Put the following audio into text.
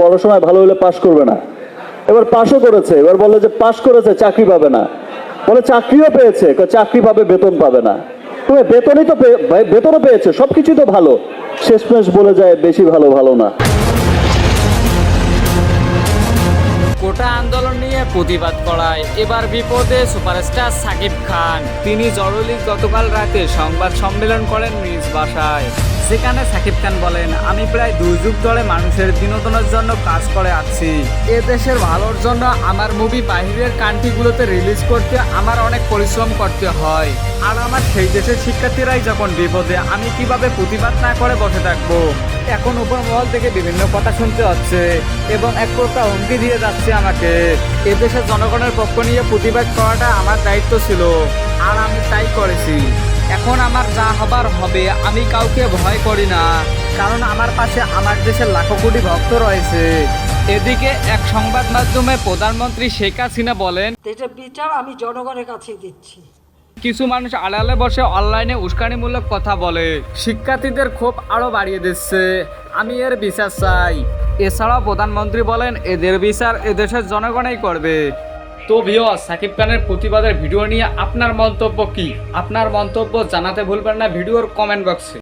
পড়াশোনায় ভালো হলে পাশ করবে না। এবার পাশও করেছে, এবার বলে যে পাশ করেছে, চাকরি পাবে না। বলে চাকরিও পেয়েছে চাকরি পাবে, বেতন পাবে না। তবে বেতনই তো বেতনও পেয়েছে, সবকিছুই তো ভালো। শেষমেশ বলে যায়, বেশি ভালো ভালো না। কোটা আন্দোলন নিয়ে প্রতিবাদ করায়। এবার বিপদে সুপারস্টার সাকিব খান। তিনি জরুরি গতকাল রাতে সংবাদ সম্মেলন করেন নিজ বাসায়। সেখানে সাকিব খান বলেন, আমি প্রায় দুই যুগ ধরে মানুষের বিনোদনের জন্য কাজ করে আছি। এ দেশের ভালোর জন্য আমার মুভি বাইরের কান্ট্রিগুলোতে রিলিজ করতে আমার অনেক পরিশ্রম করতে হয়। আর আমার সেই দেশের শিক্ষার্থীরাই যখন বিপদে, আমি কীভাবে প্রতিবাদ না করে বসে থাকব? এখন উপর মহল থেকে বিভিন্ন কথা শুনতে হচ্ছে এবং এক প্রকার হুমকি দিয়ে যাচ্ছে আমাকে। এদেশের জনগণের পক্ষ নিয়ে প্রতিবাদ করাটা আমার দায়িত্ব ছিল, আর আমি তাই করেছি। এখন আমার যা হবার হবে, আমি কাউকে ভয় করি না, কারণ আমার পাশে আমার দেশের লাখো কোটি ভক্ত রয়েছে। এদিকে এক সংবাদ মাধ্যমে প্রধানমন্ত্রী শেখ হাসিনা বলেন এটা বিচার আমি জনগণের কাছে দিচ্ছি। কিছু মানুষ আড়ালে বসে অনলাইনে উস্কানিমূলক কথা বলে। শিক্ষার্থীদের ক্ষোভ আরও বাড়িয়ে দিচ্ছে। আমি এর বিচার চাই। এছাড়াও প্রধানমন্ত্রী বলেন, এদের বিচার এদেশের জনগণই করবে। তো ভিও সাকিব খানের প্রতিবাদের ভিডিও নিয়ে আপনার মন্তব্য কি? আপনার মন্তব্য জানাতে ভুলবেন না ভিডিওর কমেন্ট বক্সে